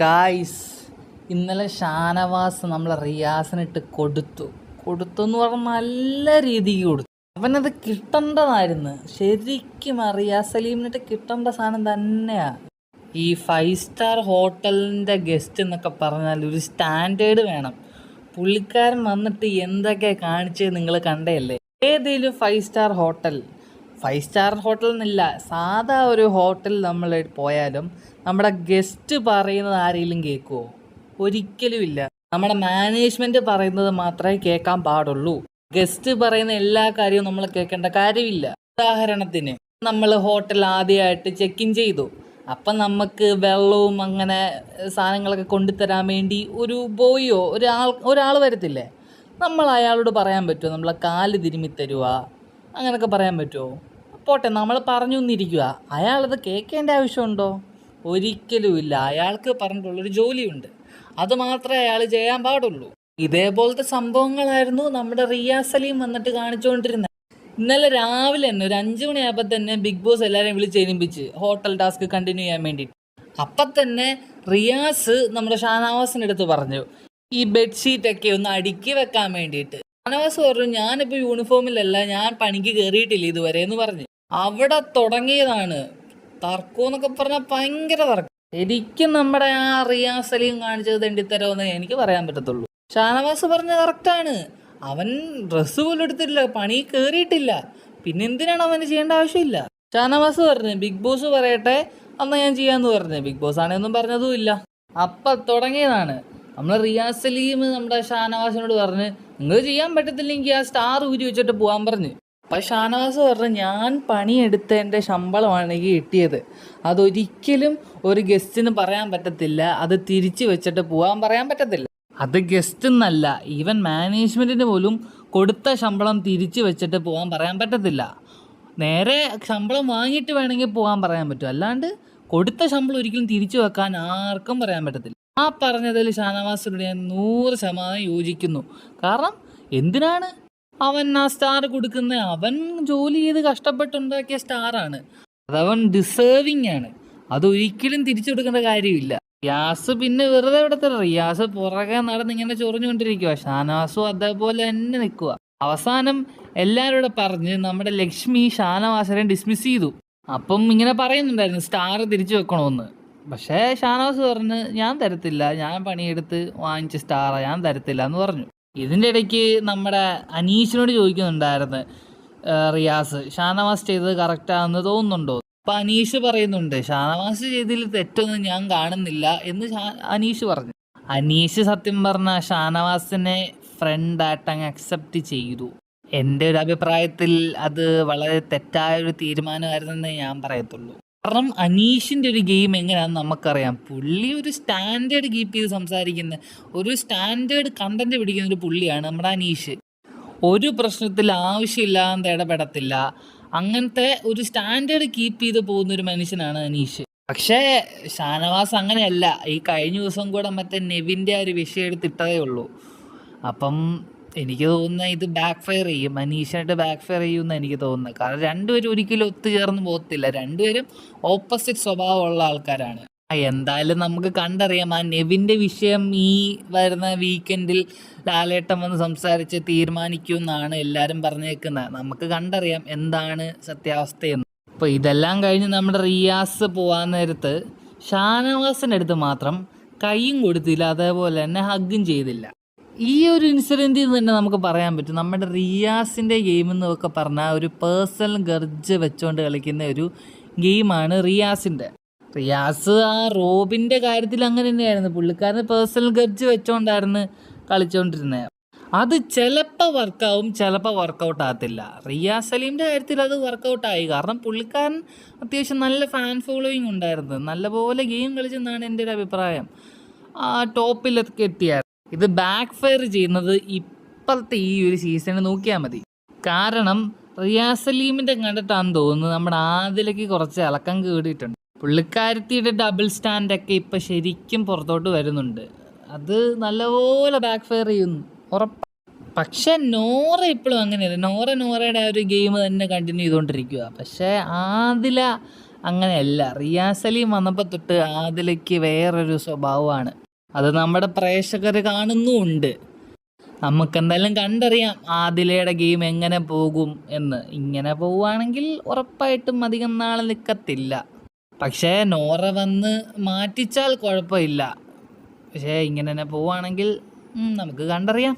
Guys ഇന്നലെ ഷാനവാസ് നമ്മളെ റിയാസിനിട്ട് കൊടുത്തു. കൊടുത്തു എന്ന് പറഞ്ഞാൽ നല്ല രീതിക്ക് കൊടുത്തു. അവനത് കിട്ടേണ്ടതായിരുന്നു. ശരിക്കും ആ റിയാസ് സലീമിനിട്ട് കിട്ടേണ്ട സാധനം തന്നെയാ. ഈ ഫൈവ് സ്റ്റാർ ഹോട്ടലിന്റെ ഗസ്റ്റ് എന്നൊക്കെ പറഞ്ഞാൽ ഒരു സ്റ്റാൻഡേർഡ് വേണം. പുള്ളിക്കാരൻ വന്നിട്ട് എന്തൊക്കെ കാണിച്ച് നിങ്ങൾ കണ്ടേയല്ലേ? ഏതെങ്കിലും five star hotel. Five star hotel എന്നില്ല സാധാ ഒരു ഹോട്ടൽ നമ്മൾ പോയാലും നമ്മുടെ ഗസ്റ്റ് പറയുന്നത് ആരെങ്കിലും കേൾക്കുമോ ഒരിക്കലും ഇല്ല. നമ്മുടെ മാനേജ്മെന്റ് പറയുന്നത് മാത്രമേ കേൾക്കാൻ പാടുള്ളൂ. ഗസ്റ്റ് പറയുന്ന എല്ലാ കാര്യവും നമ്മൾ കേൾക്കേണ്ട കാര്യമില്ല. ഉദാഹരണത്തിന് നമ്മൾ ഹോട്ടൽ ആദ്യമായിട്ട് ചെക്ക് ഇൻ ചെയ്തു. അപ്പം നമുക്ക് വെള്ളവും അങ്ങനെ സാധനങ്ങളൊക്കെ കൊണ്ടുതരാൻ വേണ്ടി ഒരു ബോയിയോ ഒരാൾ ഒരാൾ വരത്തില്ലേ? നമ്മൾ അയാളോട് പറയാൻ പറ്റുമോ? നമ്മളെ കാൽ തിരുമ്മി തരുക അങ്ങനെയൊക്കെ പറയാൻ പറ്റുമോ? പോട്ടെ നമ്മൾ പറഞ്ഞു എന്നിരിക്കുക അയാളത് കേൾക്കേണ്ട ആവശ്യമുണ്ടോ? ഒരിക്കലും ഇല്ല അയാൾക്ക് പറഞ്ഞിട്ടുള്ളൊരു ജോലിയുണ്ട്. അത് മാത്രമേ അയാൾ ചെയ്യാൻ പാടുള്ളൂ. ഇതേപോലത്തെ സംഭവങ്ങളായിരുന്നു നമ്മുടെ റിയാസ് സലീം വന്നിട്ട് കാണിച്ചുകൊണ്ടിരുന്നത്. ഇന്നലെ രാവിലെ തന്നെ ഒരു അഞ്ചു മണിയായപ്പോൾ തന്നെ ബിഗ് ബോസ് എല്ലാവരെയും വിളിച്ച് എഴുതിപ്പിച്ച് ഹോട്ടൽ ടാസ്ക് കണ്ടിന്യൂ ചെയ്യാൻ വേണ്ടിയിട്ട്. അപ്പം തന്നെ റിയാസ് നമ്മുടെ ഷാനവാസിന്റെ അടുത്ത് പറഞ്ഞു ഈ ബെഡ്ഷീറ്റൊക്കെ ഒന്ന് അടുക്കി വെക്കാൻ വേണ്ടിയിട്ട്. ഷാനവാസ് പറഞ്ഞു ഞാനിപ്പോൾ യൂണിഫോമിലല്ല ഞാൻ പണിക്ക് കയറിയിട്ടില്ല ഇതുവരെ എന്ന് പറഞ്ഞു. അവിടെ തുടങ്ങിയതാണ് തർക്കം എന്നൊക്കെ പറഞ്ഞാൽ ഭയങ്കര തർക്കം. ശരിക്കും നമ്മുടെ ആ റിയാസ് അലിയും കാണിച്ചത് തെണ്ടിത്തരമെന്ന് എനിക്ക് പറയാൻ പറ്റത്തുള്ളൂ. ഷാനവാസ് പറഞ്ഞ കറക്റ്റാണ് അവൻ ഡ്രസ്സ് പോലും എടുത്തിട്ടില്ല പണി കയറിയിട്ടില്ല പിന്നെ എന്തിനാണ് അവന് ചെയ്യേണ്ട ആവശ്യമില്ല? ഷാനവാസ് പറഞ്ഞു ബിഗ് ബോസ് പറയട്ടെ അന്ന് ഞാൻ ചെയ്യാന്ന് പറഞ്ഞു. ബിഗ് ബോസ് ആണെന്നും പറഞ്ഞതും ഇല്ല. അപ്പം തുടങ്ങിയതാണ്. നമ്മൾ റിയാസ് അലീം നമ്മുടെ ഷാനവാസിനോട് പറഞ്ഞ് നിങ്ങൾ ചെയ്യാൻ പറ്റത്തില്ലെങ്കിൽ ആ സ്റ്റാർ ഊരി വെച്ചിട്ട് പോകാൻ പറഞ്ഞു. അപ്പം ഷാനവാസ് പറഞ്ഞു ഞാൻ പണിയെടുത്തതിന്റെ ശമ്പളമാണ് എനിക്ക് കിട്ടിയത്. അതൊരിക്കലും ഒരു ഗസ്റ്റിന് പറയാൻ പറ്റത്തില്ല. അത് തിരിച്ചു വെച്ചിട്ട് പോകാൻ പറയാൻ പറ്റത്തില്ല. അത് ഗസ്റ്റ് എന്നല്ല ഈവൻ മാനേജ്മെന്റിന് പോലും കൊടുത്ത ശമ്പളം തിരിച്ചു വെച്ചിട്ട് പോകാൻ പറയാൻ പറ്റത്തില്ല. നേരെ ശമ്പളം വാങ്ങിയിട്ട് വേണമെങ്കിൽ പോകാൻ പറയാൻ പറ്റും. അല്ലാണ്ട് കൊടുത്ത ശമ്പളം ഒരിക്കലും തിരിച്ചു വെക്കാൻ ആർക്കും പറയാൻ പറ്റത്തില്ല. ആ പറഞ്ഞതിൽ ഷാനവാസിനോട് ഞാൻ നൂറ് ശതമാനം യോജിക്കുന്നു. കാരണം എന്തിനാണ് അവൻ ആ സ്റ്റാർ കൊടുക്കുന്ന അവൻ ജോലി ചെയ്ത് കഷ്ടപ്പെട്ടുണ്ടാക്കിയ സ്റ്റാറാണ് അതവൻ ഡിസേർവിങ് ആണ്. അതൊരിക്കലും തിരിച്ചു കൊടുക്കേണ്ട കാര്യമില്ല. റിയാസ് പിന്നെ വെറുതെ ഇവിടത്തെ റിയാസ് പുറകെ നടന്ന് ഇങ്ങനെ ചൊറിഞ്ഞുകൊണ്ടിരിക്കുക ഷാനവാസും അതേപോലെ തന്നെ നിൽക്കുക അവസാനം എല്ലാവരും കൂടെ പറഞ്ഞ് നമ്മുടെ ലക്ഷ്മി ഷാനവാസനെ ഡിസ്മിസ് ചെയ്തു. അപ്പം ഇങ്ങനെ പറയുന്നുണ്ടായിരുന്നു സ്റ്റാർ തിരിച്ചു വെക്കണമെന്ന് പക്ഷേ ഷാനവാസ് പറഞ്ഞ് ഞാൻ തരത്തില്ല. ഞാൻ പണിയെടുത്ത് വാങ്ങിച്ച സ്റ്റാറാണ് ഞാൻ തരത്തില്ല എന്ന് പറഞ്ഞു. ഇതിന്റെ ഇടയ്ക്ക് നമ്മുടെ അനീഷിനോട് ചോദിക്കുന്നുണ്ടായിരുന്നു റിയാസ് ഷാനവാസ് ചെയ്തത് കറക്റ്റാണെന്ന് തോന്നുന്നുണ്ടോ? അപ്പം അനീഷ് പറയുന്നുണ്ട് ഷാനവാസ് ചെയ്തതിൽ തെറ്റൊന്നും ഞാൻ കാണുന്നില്ല എന്ന് അനീഷ് പറഞ്ഞു. അനീഷ് സത്യം പറഞ്ഞ ഷാനവാസിനെ ഫ്രണ്ടായിട്ട് അങ്ങ് അക്സെപ്റ്റ് ചെയ്തു. എന്റെ ഒരു അഭിപ്രായത്തിൽ അത് വളരെ തെറ്റായ ഒരു തീരുമാനമായിരുന്നെന്ന് ഞാൻ പറയത്തുള്ളൂ. കാരണം അനീഷിന്റെ ഒരു ഗെയിം എങ്ങനെയാണെന്ന് നമുക്കറിയാം. പുള്ളി ഒരു സ്റ്റാൻഡേർഡ് കീപ്പ് ചെയ്ത് സംസാരിക്കുന്ന ഒരു സ്റ്റാൻഡേർഡ് കണ്ടന്റ് പിടിക്കുന്ന ഒരു പുള്ളിയാണ് നമ്മുടെ അനീഷ്. ഒരു പ്രശ്നത്തിൽ ആവശ്യമില്ലാതെ ഇടപെടത്തില്ല. അങ്ങനത്തെ ഒരു സ്റ്റാൻഡേർഡ് കീപ്പ് ചെയ്ത് പോകുന്ന ഒരു മനുഷ്യനാണ് അനീഷ്. പക്ഷേ ഷാനവാസ് അങ്ങനെയല്ല. ഈ കഴിഞ്ഞ ദിവസം കൂടെ മറ്റേ നെവിന്റെ ആ ഒരു വിഷയം എടുത്തിട്ടതേ ഉള്ളൂ. അപ്പം എനിക്ക് തോന്നുന്നത് ഇത് ബാക്ക് ഫയർ ചെയ്യും. അനീഷായിട്ട് ബാക്ക് ഫയർ ചെയ്യുമെന്ന് എനിക്ക് തോന്നുന്നത് കാരണം രണ്ടുപേരും ഒരിക്കലും ഒത്തുചേർന്ന് പോകത്തില്ല. രണ്ടുപേരും ഓപ്പോസിറ്റ് സ്വഭാവമുള്ള ആൾക്കാരാണ്. എന്തായാലും നമുക്ക് കണ്ടറിയാം. ആ നെവിന്റെ വിഷയം ഈ വരുന്ന വീക്കെൻഡിൽ ലാലേട്ടം വന്ന് സംസാരിച്ച് തീരുമാനിക്കുമെന്നാണ് എല്ലാവരും പറഞ്ഞേക്കുന്നത് നമുക്ക് കണ്ടറിയാം എന്താണ് സത്യാവസ്ഥയെന്ന്. അപ്പോൾ ഇതെല്ലാം കഴിഞ്ഞ് നമ്മുടെ റിയാസ് പോകാൻ നേരത്ത് ഷാനവാസിന്റെ അടുത്ത് മാത്രം കൈയും കൊടുത്തില്ല. അതേപോലെ തന്നെ ഹഗ്ഗും ചെയ്തില്ല. ഈ ഒരു ഇൻസിഡന്റിൽ തന്നെ നമുക്ക് പറയാൻ പറ്റും. നമ്മുടെ റിയാസിന്റെ ഗെയിം എന്നൊക്കെ പറഞ്ഞാൽ ഒരു പേഴ്സണൽ ഗർജ് വെച്ചുകൊണ്ട് കളിക്കുന്ന ഒരു ഗെയിമാണ് റിയാസിന്റെ റിയാസ് ആ റോബിന്റെ കാര്യത്തിൽ അങ്ങനെ തന്നെയായിരുന്നു. പുള്ളിക്കാരന് പേഴ്സണൽ ഗർജ് വെച്ചുകൊണ്ടായിരുന്നു കളിച്ചുകൊണ്ടിരുന്നത് അത് ചിലപ്പോൾ വർക്കാവും ചിലപ്പോൾ വർക്കൗട്ട് ആകത്തില്ല. റിയാസ് സലീമിന്റെ കാര്യത്തിൽ അത് വർക്കൗട്ട് ആയി. കാരണം പുള്ളിക്കാരൻ അത്യാവശ്യം നല്ല ഫാൻ ഫോളോയിങ് ഉണ്ടായിരുന്നു. നല്ലപോലെ ഗെയിം കളിച്ചെന്നാണ് എന്റെ ഒരു അഭിപ്രായം. ആ ടോപ്പിലൊക്കെ എത്തിയായിരുന്നു ഇത് ബാക്ക് ഫയർ ചെയ്യുന്നത് ഇപ്പോഴത്തെ ഈ ഒരു സീസണിൽ നോക്കിയാൽ മതി. കാരണം റിയാസലീമിന്റെ കണ്ടിട്ടാന്ന് തോന്നുന്നത് തോന്നുന്നു നമ്മുടെ ആദിലേക്ക് കുറച്ച് ഇളക്കം കേടിയിട്ടുണ്ട്. പുള്ളിക്കാരത്തിയുടെ ഡബിൾ സ്റ്റാൻഡൊക്കെ ഇപ്പം ശരിക്കും പുറത്തോട്ട് വരുന്നുണ്ട്. അത് നല്ലപോലെ ബാക്ക് ഫയർ ചെയ്യുന്നു. ഉറപ്പ്. പക്ഷെ നോറ ഇപ്പോഴും അങ്ങനെയല്ല. നോറ നോറയുടെ ആ ഒരു ഗെയിം തന്നെ കണ്ടിന്യൂ ചെയ്തുകൊണ്ടിരിക്കുക പക്ഷേ ആദില അങ്ങനെയല്ല. റിയാസലീം വന്നപ്പോൾ തൊട്ട് ആദിലയ്ക്ക് വേറൊരു സ്വഭാവമാണ്. അത് നമ്മുടെ പ്രേക്ഷകർ കാണുന്നുമുണ്ട്. നമുക്കെന്തായാലും കണ്ടറിയാം ആദിലയുടെ ഗെയിം എങ്ങനെ പോകും എന്ന്. ഇങ്ങനെ പോവുകയാണെങ്കിൽ ഉറപ്പായിട്ടും അധികം നാളെ നിൽക്കത്തില്ല പക്ഷേ നോറ വന്ന് മാറ്റിച്ചാൽ കുഴപ്പമില്ല. പക്ഷേ ഇങ്ങനെ തന്നെ പോവുകയാണെങ്കിൽ നമുക്ക് കണ്ടറിയാം.